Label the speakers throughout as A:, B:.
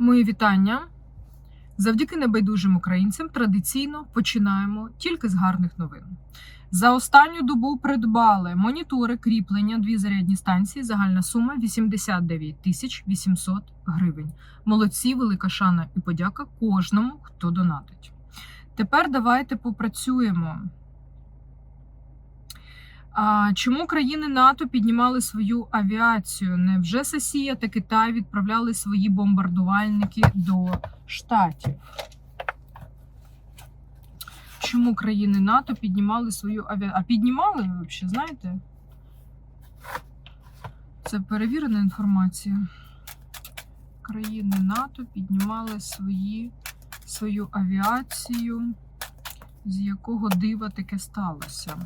A: Мої вітання. Завдяки небайдужим українцям традиційно починаємо тільки з гарних новин. За останню добу придбали монітори кріплення, дві зарядні станції. Загальна сума 89 тисяч 800 гривень. Молодці, велика шана і подяка кожному, хто донатить. Тепер давайте попрацюємо. А чому країни НАТО піднімали свою авіацію? Невже Сесія та Китай відправляли свої бомбардувальники до штатів? Чому країни НАТО піднімали свою авіацію? А піднімали ви взагалі, знаєте? Це перевірена інформація. Країни НАТО піднімали свої, свою авіацію. З якого дива таке сталося?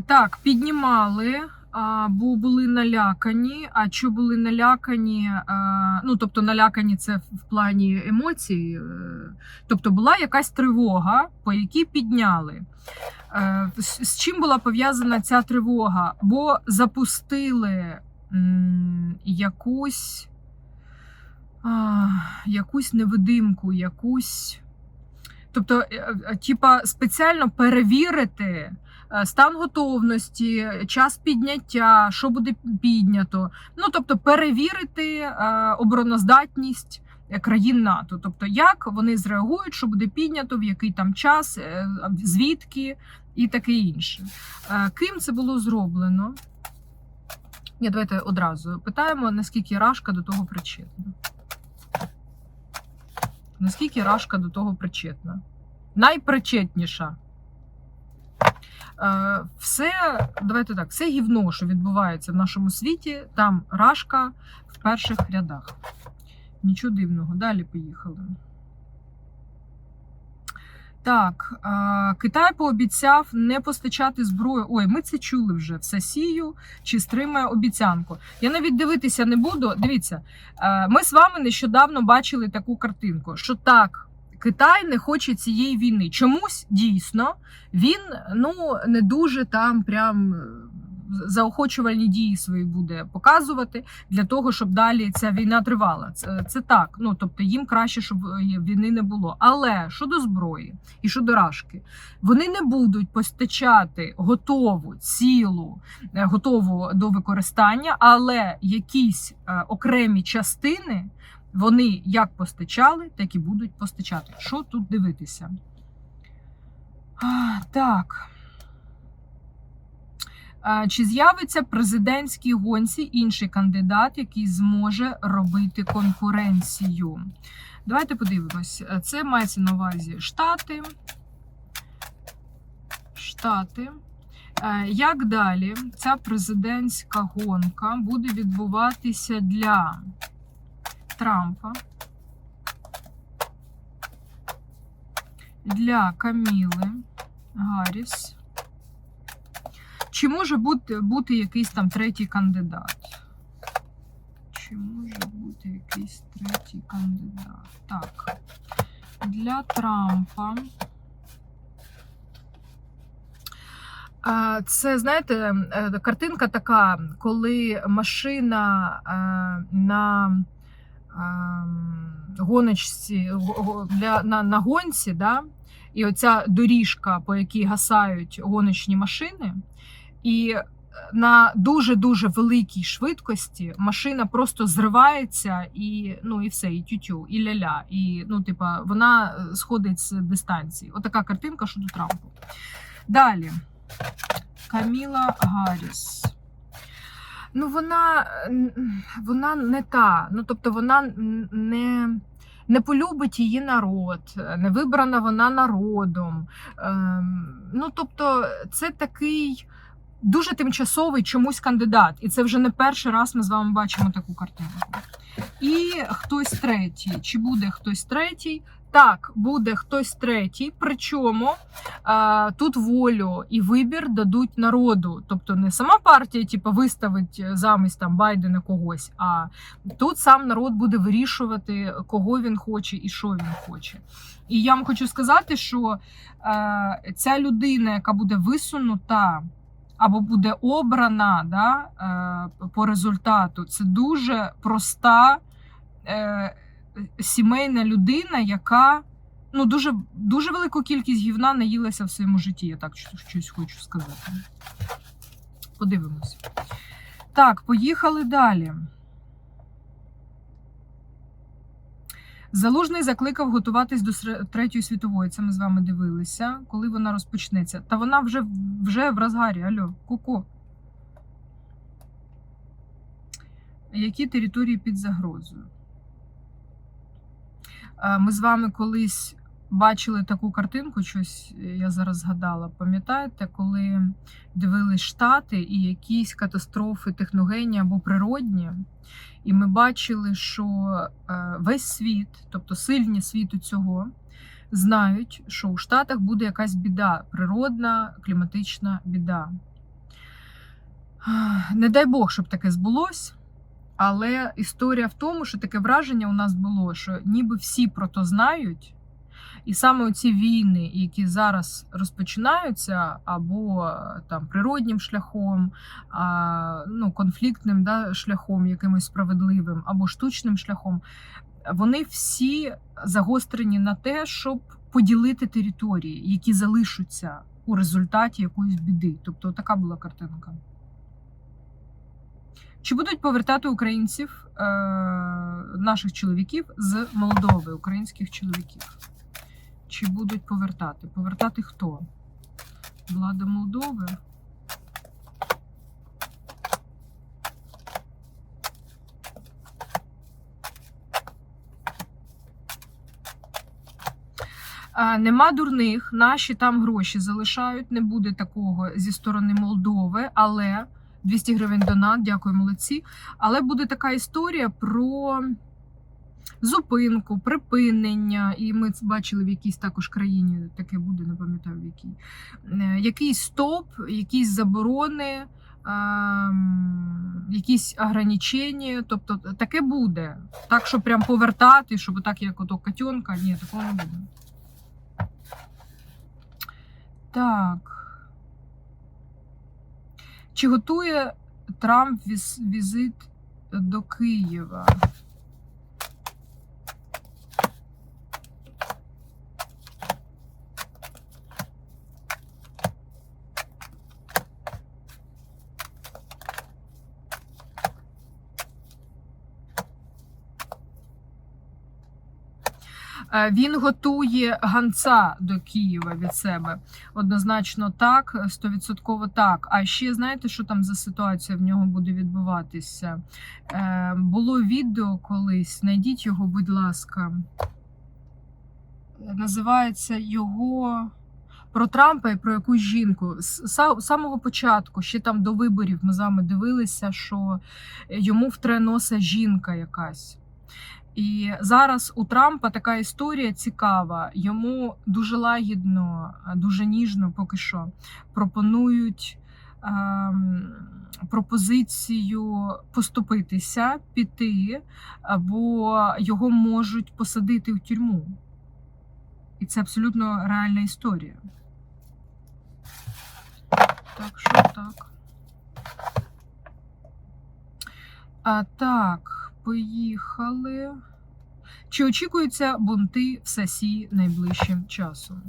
A: Так, піднімали, бо були налякані. А що були налякані? Ну, тобто, налякані це в плані емоцій. е, Тобто була якась тривога, по якій підняли. Е, З чим була пов'язана ця тривога? Бо запустили якусь, якусь невидимку, якусь. Тобто, е, типа, спеціально перевірити стан готовності, час підняття, що буде піднято. Ну тобто, перевірити е, обороноздатність е, країн НАТО. Тобто, як вони зреагують, що буде піднято, в який там час, е, звідки і таке інше. Е, Ким це було зроблено? Ні, давайте одразу питаємо, наскільки Рашка до того причетна. Наскільки Рашка до того причетна? Найпричетніша. Е, Все, давайте так, все гівно, що відбувається в нашому світі, там Рашка в перших рядах. Нічого дивного. Далі поїхали. Так, е, Китай пообіцяв не постачати зброю. Ой, ми це чули вже. Все сію чи стримає обіцянку. Я навіть дивитися не буду. Дивіться, е, ми з вами нещодавно бачили таку картинку, що так. Китай не хоче цієї війни. Чомусь дійсно він ну не дуже там прям е, заохочувальні дії свої буде показувати для того, щоб далі ця війна тривала. Це, це так. Ну тобто їм краще, щоб е, війни не було. Але щодо зброї і щодо рашки, вони не будуть постачати готову цілу, е, готову до використання, але якісь окремі частини. Вони як постачали, так і будуть постачати. Що тут дивитися? А, так. А, Чи з'явиться президентській гонці інший кандидат, який зможе робити конкуренцію? Давайте подивимось. Це мається на увазі Штати. Штати. Як далі ця президентська гонка буде відбуватися для Трампа, для Каміли Гарріс. Чи може бути, бути якийсь там третій кандидат? Чи може бути якийсь третій кандидат? Так. Для Трампа. Це, знаєте, е, картинка така, коли машина е, на гоночці го- го- для на, на гонці, да? і оця доріжка, по якій гасають гоночні машини, і на дуже дуже великій швидкості машина просто зривається і ну і все, і тютю, і ля-ля, і ну, типа, вона е, сходить з дистанції. Отака картинка щодо Трампу. Далі. Каміла Гарріс. Ну, вона, вона не та. Ну, тобто, вона не, не полюбить її народ, не вибрана вона народом. Ем, ну, тобто, це такий дуже тимчасовий чомусь кандидат. І це вже не перший раз ми з вами бачимо таку картинку. І хтось третій. Чи буде хтось третій? Так, буде хтось третій, причому а, тут волю і вибір дадуть народу. Тобто не сама партія, типу, виставить замість там Байдена когось, а тут сам народ буде вирішувати, кого він хоче і що він хоче. І я вам хочу сказати, що е, ця людина, яка буде висунута або буде обрана да, е, по результату, це дуже проста. Сімейна людина, яка ну, дуже, дуже велику кількість гівна наїлася в своєму житті, я так щось- хочу сказати. Подивимось. Так, поїхали далі. Залужний закликав готуватись до Третьої світової. Це ми з вами дивилися, коли вона розпочнеться. Та вона вже, вже в розгарі. Алло, ку-ку. Які території під загрозою? Ми з вами колись бачили таку картинку, щось е, я зараз згадала. Пам'ятаєте, коли дивились Штати і якісь катастрофи техногенні або природні, і ми бачили, що е, весь світ, тобто сильні світу цього, знають, що у Штатах буде якась біда, природна, кліматична біда. Не дай Бог, щоб таке збулось. Але історія в тому, що таке враження у нас було, що ніби всі про то знають, і саме ці війни, які зараз розпочинаються, або е, там природнім шляхом, а, ну, конфліктним да, шляхом, якимось справедливим, або штучним шляхом, вони всі загострені на те, щоб поділити території, які залишаться у результаті якоїсь біди. Тобто така була картинка. Чи будуть повертати українців, е, наших чоловіків з Молдови, українських чоловіків? Чи будуть повертати? Повертати хто? Влада Молдови? Нема дурних, наші там гроші залишають. Не буде такого зі сторони Молдови, але 200 гривень донат, дякую, молодці. Але буде така історія про зупинку, припинення. І ми бачили в якійсь також країні, таке буде, не пам'ятаю в якій. Е, Якийсь стоп, якісь заборони. ем, Якісь ограничення, тобто таке буде. Так, що прям повертати, щоб так, як ото котенка, ні, такого не буде. Так. Чи готує Трамп віз- візит до Києва? Він готує ганца до Києва від себе. Однозначно так, стовідсотково так. А ще знаєте, що там за ситуація в нього буде відбуватися? Е, було відео колись, знайдіть його, будь ласка. Називається його. Про Трампа і про якусь жінку з самого початку, ще там до виборів, ми з вами дивилися, що йому втре носа жінка якась. І зараз у Трампа така історія цікава. Йому дуже лагідно, дуже ніжно поки що пропонують ем, пропозицію поступитися, піти, або його можуть посадити в тюрму. І це абсолютно реальна історія. Так що так. А так, поїхали. Чи очікуються бунти в САСі найближчим часом?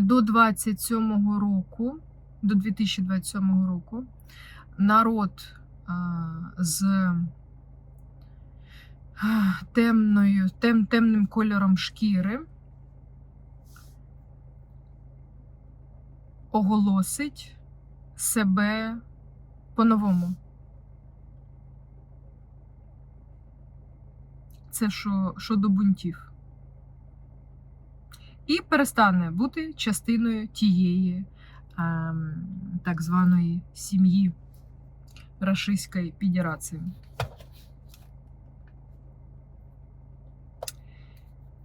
A: До 27-го року, до 2027 року, народ з темною, тем, темним кольором шкіри оголосить себе по-новому. це що, щодо бунтів. І перестане бути частиною тієї ем, так званої сім'ї Рашистської Федерації.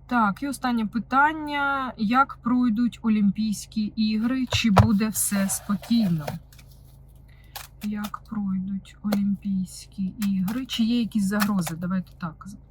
A: Так, і останнє питання: як пройдуть Олімпійські ігри? Чи буде все спокійно? Як пройдуть Олімпійські ігри? Чи є якісь загрози? Давайте так запитаємо.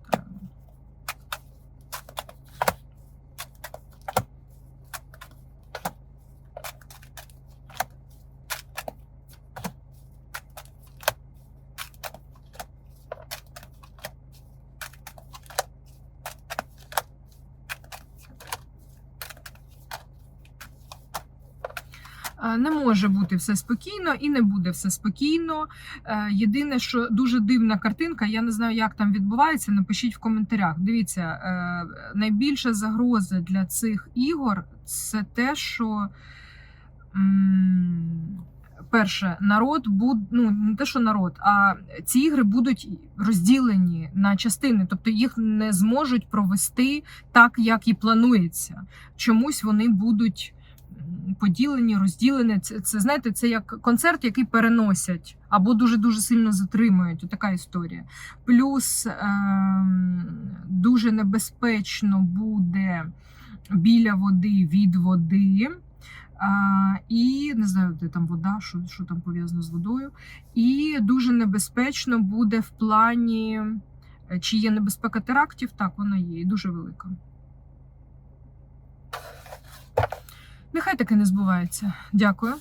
A: Е, Не може бути все спокійно і не буде все спокійно. Е, Єдине, що дуже дивна картинка, я не знаю, як там відбувається. Напишіть в коментарях. Дивіться, е, найбільша загроза для цих ігор це те, що. Перше, народ буде, ну не те, що народ, а ці ігри будуть розділені на частини, тобто їх не зможуть провести так, як і планується. Чомусь вони будуть поділені, розділені. Це, це знаєте, це як концерт, який переносять або дуже дуже сильно затримують. Така історія. Плюс ем, дуже небезпечно буде біля води від води. А, і не знаю, де там вода, що, що там пов'язано з водою. І дуже небезпечно буде в плані, е, чи є небезпека терактів. Так, вона є, і дуже велика. Нехай таки не збувається. Дякую.